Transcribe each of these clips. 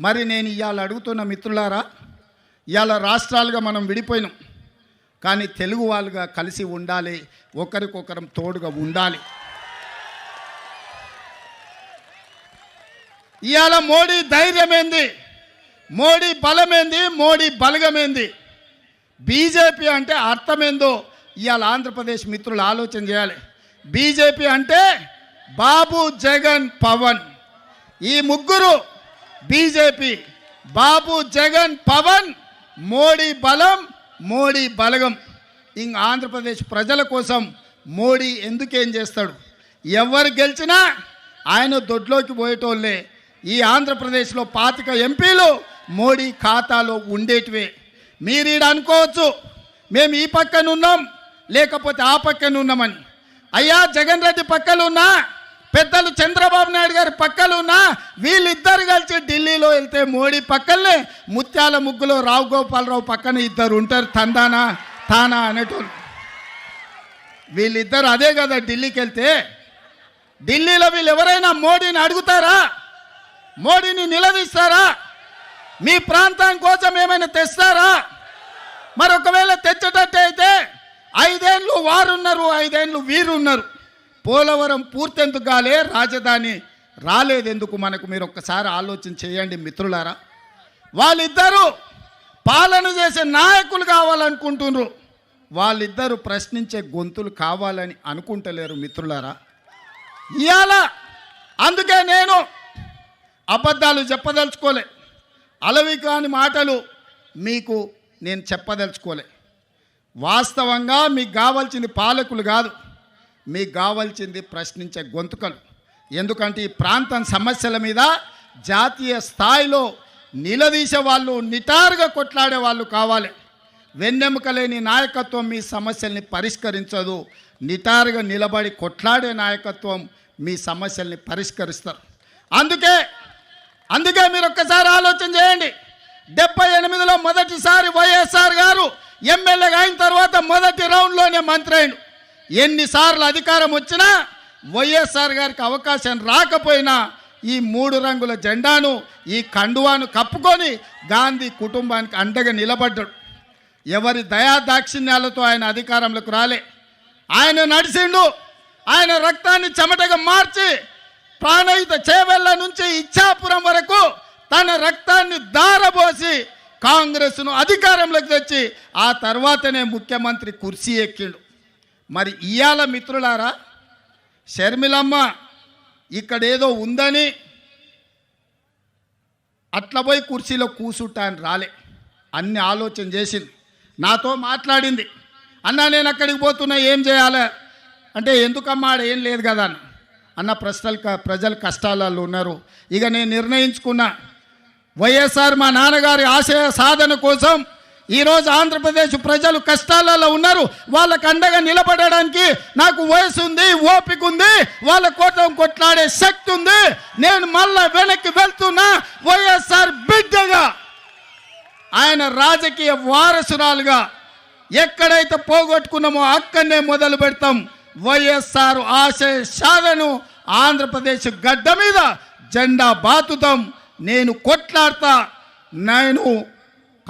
మరి నేను ఇవాళ అడుగుతున్న మిత్రులారా ఇవాళ రాష్ట్రాలుగా మనం విడిపోయినాం. కానీ తెలుగు వాళ్ళుగా కలిసి ఉండాలి ఒకరికొకరం తోడుగా ఉండాలి. ఇవాళ మోడీ ధైర్యమేంది? మోడీ బలమేంది? మోడీ బలగమేంది? బీజేపీ అంటే అర్థమేందో ఇవాళ ఆంధ్రప్రదేశ్ మిత్రులు ఆలోచన చేయాలి. బీజేపీ అంటే బాబు జగన్ పవన్. ఈ ముగ్గురు బీజేపీ బాబు జగన్ పవన్ మోడీ బలం మోడీ బలగం. ఇంక ఆంధ్రప్రదేశ్ ప్రజల కోసం మోడీ ఎందుకేం చేస్తాడు? ఎవరు గెలిచినా ఆయన దొడ్లోకి పోయేటోళ్ళే. ఈ ఆంధ్రప్రదేశ్లో పాతిక ఎంపీలు మోడీ ఖాతాలో ఉండేటివే. మీరు ఈడ అనుకోవచ్చు మేము ఈ పక్కన ఉన్నాం లేకపోతే ఆ పక్కన ఉన్నామని. అయ్యా జగన్ రెడ్డి పక్కన ఉన్నా? పెద్దలు చంద్రబాబు నాయుడు గారి పక్కలున్నా వీళ్ళిద్దరు కలిసి ఢిల్లీలో వెళ్తే మోడీ పక్కనే ముత్యాల ముగ్గులో రావు గోపాలరావు పక్కన ఇద్దరు ఉంటారు తందానా తానా అనేటోళ్ళు. వీళ్ళిద్దరు అదే కదా ఢిల్లీకి వెళ్తే. ఢిల్లీలో వీళ్ళు ఎవరైనా మోడీని అడుగుతారా? మోడీని నిలదీస్తారా? మీ ప్రాంతం కోసం ఏమైనా తెస్తారా? మరి ఒకవేళ తెచ్చేటట్టు అయితే ఐదేళ్ళు వారున్నారు ఐదేళ్ళు వీరున్నారు. పోలవరం పూర్తెందుకు కాలే రాజధాని రాలేదెందుకు మనకు? మీరు ఒక్కసారి ఆలోచన చేయండి మిత్రులారా. వాళ్ళిద్దరూ పాలన చేసే నాయకులు కావాలనుకుంటున్నారు. వాళ్ళిద్దరూ ప్రశ్నించే గొంతులు కావాలని అనుకుంటలేరు మిత్రులారా. ఇవాళ అందుకే నేను అబద్ధాలు చెప్పదలుచుకోలే. అలవి కాని మాటలు మీకు నేను చెప్పదలుచుకోలే. వాస్తవంగా మీకు కావాల్సింది పాలకులు కాదు. మీకు కావాల్సింది ప్రశ్నించే గొంతుకలు. ఎందుకంటే ఈ ప్రాంతం సమస్యల మీద జాతీయ స్థాయిలో నిలదీసే వాళ్ళు నిటారుగా కొట్లాడే వాళ్ళు కావాలి. వెన్నెముక లేని నాయకత్వం మీ సమస్యల్ని పరిష్కరించదు. నిటారుగా నిలబడి కొట్లాడే నాయకత్వం మీ సమస్యల్ని పరిష్కరిస్తారు. అందుకే అందుకే మీరు ఒక్కసారి ఆలోచన చేయండి. డెబ్బై ఎనిమిదిలో మొదటిసారి వైఎస్ఆర్ గారు ఎమ్మెల్యేగా అయిన తర్వాత మొదటి రౌండ్లోనే మంత్రి అయిండు ఎన్నిసార్లు అధికారం వచ్చినా వైఎస్ఆర్ గారికి అవకాశం రాకపోయినా ఈ మూడు రంగుల జెండాను ఈ కండువాను కప్పుకొని గాంధీ కుటుంబానికి అండగా నిలబడ్డాడు. ఎవరి దయా దాక్షిణ్యాలతో ఆయన అధికారంలోకి రాలే. ఆయన నడిచిండు ఆయన రక్తాన్ని చెమటగా మార్చి ప్రాణయుత చేవెళ్ళ నుంచి ఇచ్చాపురం వరకు తన రక్తాన్ని దారబోసి కాంగ్రెస్ను అధికారంలోకి తెచ్చి ఆ తర్వాతనే ముఖ్యమంత్రి కుర్చీ ఎక్కిండు. మరి ఇయాల మిత్రులారా షర్మిలమ్మ ఇక్కడ ఏదో ఉందని అట్లా పోయి కుర్చీలో కూసుంటా అని రాలే. అన్ని ఆలోచన చేసింది. నాతో మాట్లాడింది. అన్న నేను అక్కడికి పోతున్నా ఏం చేయాలి? అంటే ఎందుకమ్మా ఆడ ఏం లేదు కదా అన్న అన్న ప్రశ్నలు క- ప్రజలు కష్టాలలో ఉన్నారు. ఇక నేను నిర్ణయించుకున్నా వైఎస్ఆర్ మా నాన్నగారి ఆశయ సాధన కోసం ఈరోజు ఆంధ్రప్రదేశ్ ప్రజలు కష్టాలలో ఉన్నారు. వాళ్ళకు అండగా నిలబడడానికి నాకు వయసు ఉంది ఓపిక ఉంది. వాళ్ళ కోసం కొట్లాడే శక్తి ఉంది. నేను మళ్ళా వెనక్కి వెళ్తున్నా వైఎస్ఆర్ బిడ్డగా. ఆయన రాజకీయ వారసురాలుగా ఎక్కడైతే పోగొట్టుకున్నామో అక్కడనే మొదలు పెడతాం. వైఎస్ఆర్ ఆశయ సాధను ఆంధ్రప్రదేశ్ గడ్డ మీద జెండా బాతుతాం. నేను కొట్లాడతా నేను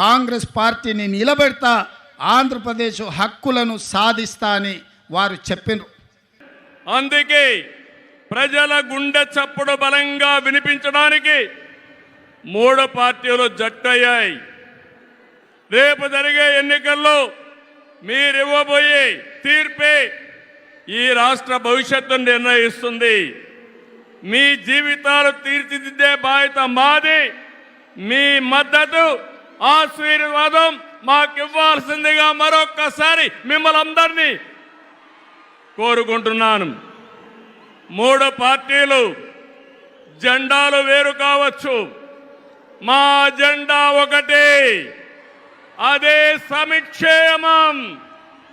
కాంగ్రెస్ పార్టీని నిలబెడతా ఆంధ్రప్రదేశ్ హక్కులను సాధిస్తా అని వారు చెప్పినారు అందుకే ప్రజల గుండె చప్పుడు బలంగా వినిపించడానికి మూడు పార్టీలు జట్టయ్యాయి. రేపు జరిగే ఎన్నికల్లో మీరివ్వబోయే తీర్పే ఈ రాష్ట్ర భవిష్యత్తును నిర్ణయిస్తుంది. మీ జీవితాలు తీర్చిదిద్దే బాధ్యత మాది మీ మద్దతు ఆశీర్వాదం మాకివ్వాల్సిందిగా మరొక్కసారి మిమ్మల్ని అందరినీ కోరుకుంటున్నాను. మూడు పార్టీలు జెండాలు వేరు కావచ్చు. మా జెండా ఒకటే. అదే సమిక్షేమం.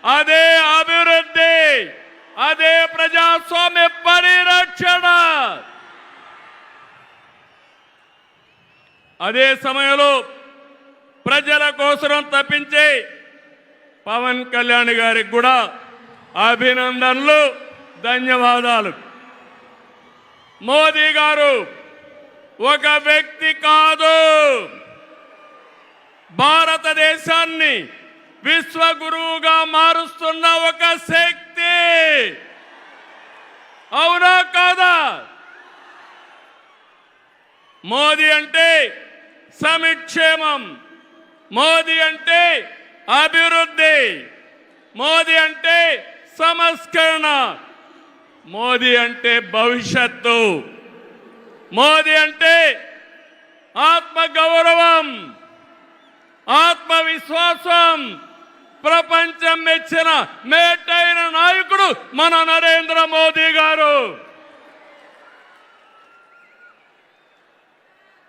అదే అభివృద్ధి. అదే ప్రజాస్వామ్య పరిరక్షణ. అదే సమయంలో ప్రజల కోసం తప్పించే పవన్ కళ్యాణ్ గారికి కూడా అభినందనలు ధన్యవాదాలు. మోదీ గారు ఒక వ్యక్తి కాదు. భారతదేశాన్ని విశ్వగురువుగా మారుస్తున్న ఒక శక్తి. అవునా కాదా? మోదీ అంటే సమిక్షేమం. మోదీ అంటే అభివృద్ధి మోదీ అంటే సంస్కరణ మోదీ అంటే భవిష్యత్తు మోదీ అంటే ఆత్మ గౌరవం ఆత్మవిశ్వాసం ప్రపంచం మెచ్చిన మేటైన నాయకుడు మన నరేంద్ర మోదీ గారు.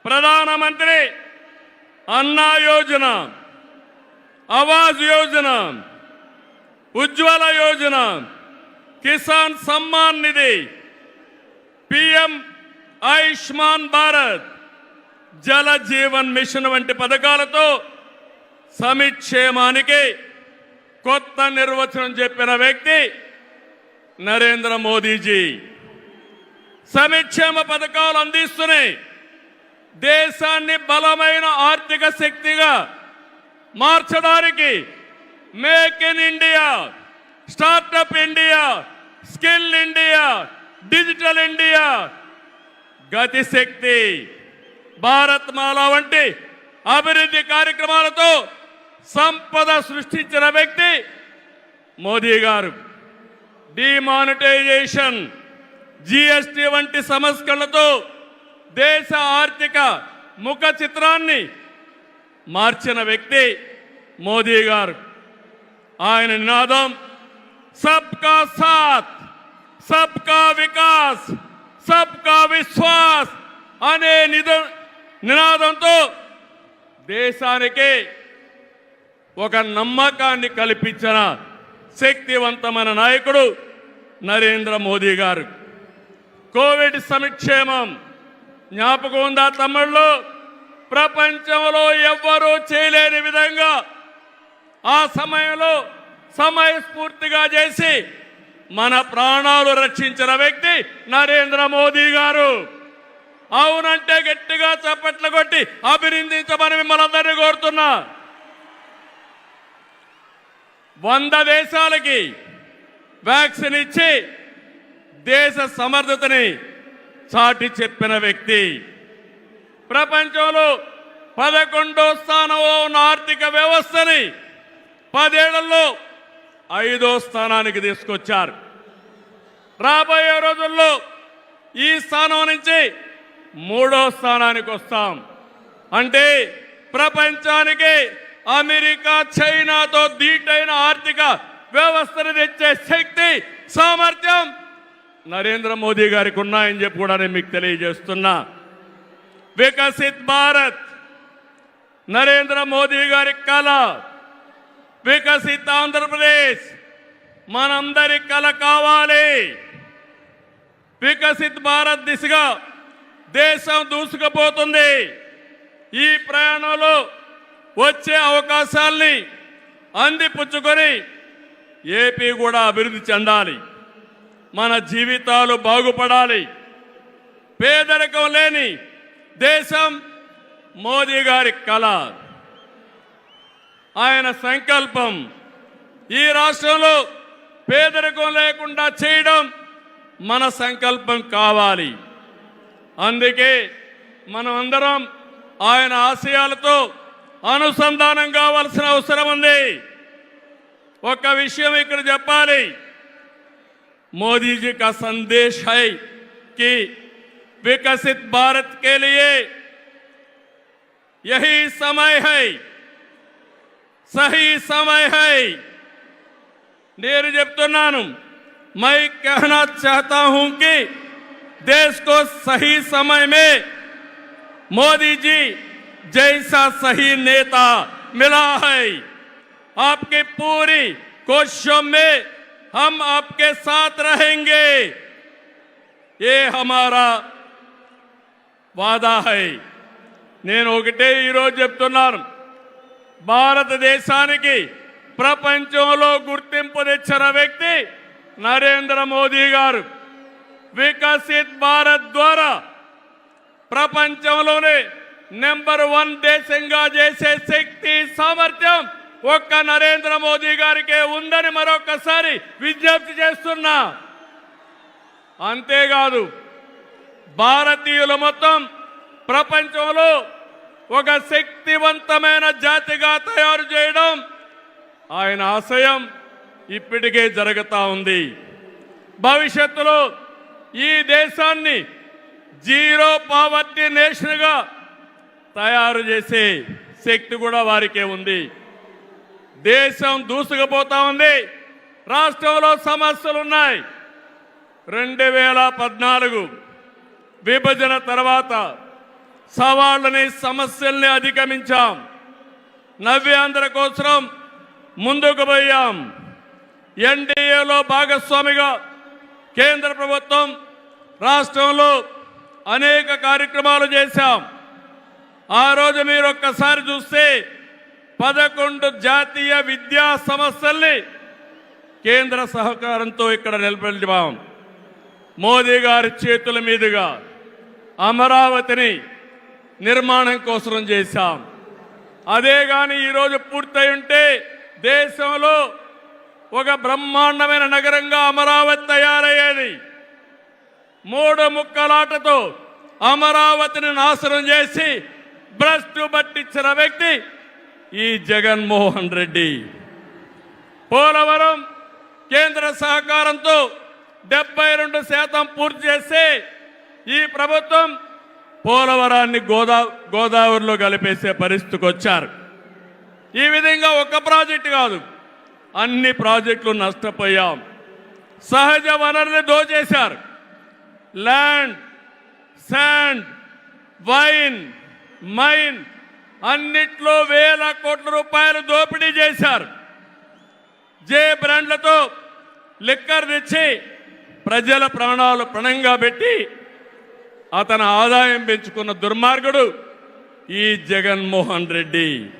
ప్రధానమంత్రి అన్నా యోజన ఆవాజ్ యోజన ఉజ్వల యోజన కిసాన్ సమ్మాన్ నిధి పిఎం ఆయుష్మాన్ భారత్ జల జీవన్ మిషన్ వంటి పథకాలతో సమిక్షేమానికి కొత్త నిర్వచనం చెప్పిన వ్యక్తి నరేంద్ర మోదీజీ. సమిక్షేమ పథకాలు అందిస్తున్నాయి. దేశాన్ని బలమైన ఆర్థిక శక్తిగా మార్చడానికి make in India startup India skill India digital India. Gati Shakti Bharatmala వంటి అభివృద్ధి కార్యక్రమాలతో సంపద సృష్టించిన వ్యక్తి మోదీ గారు. డిమానిటైజేషన్ జిఎస్టి వంటి సంస్కరణలతో దేశ ఆర్థిక ముఖ చిత్రాన్ని మార్చిన వ్యక్తి మోదీ గారు. ఆయన నినాదం సబ్కా సాత్ సబ్కా వికాస్ సబ్కా విశ్వాస్ అనే నిద నినాదంతో దేశానికి ఒక నమ్మకాన్ని కల్పించిన శక్తివంతమైన నాయకుడు నరేంద్ర మోదీ గారు. కోవిడ్ సంక్షేమం జ్ఞాపకం ఉందా తమ్ముళ్ళు? ప్రపంచంలో ఎవ్వరూ చేయలేని విధంగా ఆ సమయంలో సమయస్ఫూర్తిగా చేసి మన ప్రాణాలు రక్షించిన వ్యక్తి నరేంద్ర మోదీ గారు. అవునంటే గట్టిగా చప్పట్లు కొట్టి అభినందించమని మిమ్మల్ని అందరినీ కోరుతున్నా. వంద దేశాలకి వ్యాక్సిన్ ఇచ్చి దేశ సమర్థతని చాటి చెప్పిన వ్యక్తి. ప్రపంచంలో పదకొండో స్థానంలో ఉన్న ఆర్థిక వ్యవస్థని పదేళ్ళలో ఐదో స్థానానికి తీసుకొచ్చారు. రాబోయే రోజుల్లో ఈ స్థానం నుంచి మూడో స్థానానికి వస్తాం. అంటే ప్రపంచానికి అమెరికా చైనాతో దీటైన ఆర్థిక వ్యవస్థను తెచ్చే శక్తి సామర్థ్యం నరేంద్ర మోదీ గారికి ఉన్నాయని చెప్పి కూడా నేను మీకు తెలియజేస్తున్నా. వికసిత్ భారత్ నరేంద్ర మోదీ గారి కళ వికసిత్ ఆంధ్రప్రదేశ్ మనందరి కళ కావాలి. వికసిత్ భారత్ దిశగా దేశం దూసుకుపోతుంది. ఈ ప్రయాణంలో వచ్చే అవకాశాల్ని అందిపుచ్చుకొని ఏపీ కూడా అభివృద్ధి చెందాలి. మన జీవితాలు బాగుపడాలి. పేదరికం లేని దేశం మోదీ గారి కళ. ఆయన సంకల్పం ఈ రాష్ట్రంలో పేదరికం లేకుండా చేయడం మన సంకల్పం కావాలి. అందుకే మనం అందరం ఆయన ఆశయాలతో అనుసంధానం కావాల్సిన అవసరం ఉంది. ఒక విషయం ఇక్కడ చెప్పాలి. मोदी जी का संदेश है कि विकसित भारत के लिए यही समय है, सही समय है। नीर जब तो नानुम मैं कहना चाहता हूँ कि देश को सही समय में मोदी जी जैसा सही नेता मिला है। आपके पूरी कोशिशों में हम आपके साथ रहेंगे ये हमारा వాదా హై నేను ఒకటే ఈరోజు చెప్తున్నాను భారతదేశానికి ప్రపంచంలో గుర్తింపు తెచ్చిన వ్యక్తి నరేంద్ర మోదీ గారు వికసిత్ భారత్ ద్వారా ప్రపంచంలోనే నెంబర్ వన్ దేశంగా చేసే శక్తి సామర్థ్యం ఒక్క నరేంద్ర మోదీ గారికే ఉందని మరొకసారి విజ్ఞప్తి చేస్తున్నా. అంతేకాదు భారతీయులు మొత్తం ప్రపంచంలో ఒక శక్తివంతమైన జాతిగా తయారు చేయడం ఆయన ఆశయం ఇప్పటికే జరుగుతూ ఉంది. భవిష్యత్తులో ఈ దేశాన్ని జీరో పావర్టీ నేషన్గా తయారు చేసే శక్తి కూడా వారికే ఉంది. దేశం దూసుకుపోతా ఉంది. రాష్ట్రంలో సమస్యలు ఉన్నాయి రెండు వేల పద్నాలుగు విభజన తర్వాత సవాళ్ళని సమస్యల్ని అధిగమించాం. నవ్యాంధ్ర కోసం ముందుకు పోయాం. ఎన్డీఏలో భాగస్వామిగా కేంద్ర ప్రభుత్వం రాష్ట్రంలో అనేక కార్యక్రమాలు చేశాం. ఆ రోజు మీరు ఒక్కసారి చూస్తే పదకొండు జాతీయ విద్యా సంస్థల్ని కేంద్ర సహకారంతో ఇక్కడ నిలబెట్టాం మోదీ గారి చేతుల మీదుగా అమరావతిని నిర్మాణం కోసం చేశాం. అదే కానీ ఈరోజు పూర్తయి ఉంటే దేశంలో ఒక బ్రహ్మాండమైన నగరంగా అమరావతి తయారయ్యేది. మూడు ముక్కలాటతో అమరావతిని నాశనం చేసి భ్రష్టు పట్టించిన వ్యక్తి ఈ జగన్మోహన్ రెడ్డి. పోలవరం కేంద్ర సహకారంతో డెబ్బై రెండు శాతం పూర్తి చేస్తే ఈ ప్రభుత్వం పోలవరాన్ని గోదా గోదావరిలో కలిపేసే పరిస్థితికి వచ్చారు. ఈ విధంగా ఒక ప్రాజెక్టు కాదు అన్ని ప్రాజెక్టులు నష్టపోయాం. సహజ వనరుని దోచేశారు. ల్యాండ్ శాండ్ వైన్ మైన్ అన్నిట్లో వేల కోట్ల రూపాయలు దోపిడీ చేశారు. జే బ్రాండ్లతో లిక్కర్ తెచ్చి ప్రజల ప్రాణాలు ప్రణంగా పెట్టి అతని ఆదాయం పెంచుకున్న దుర్మార్గుడు ఈ జగన్మోహన్ రెడ్డి.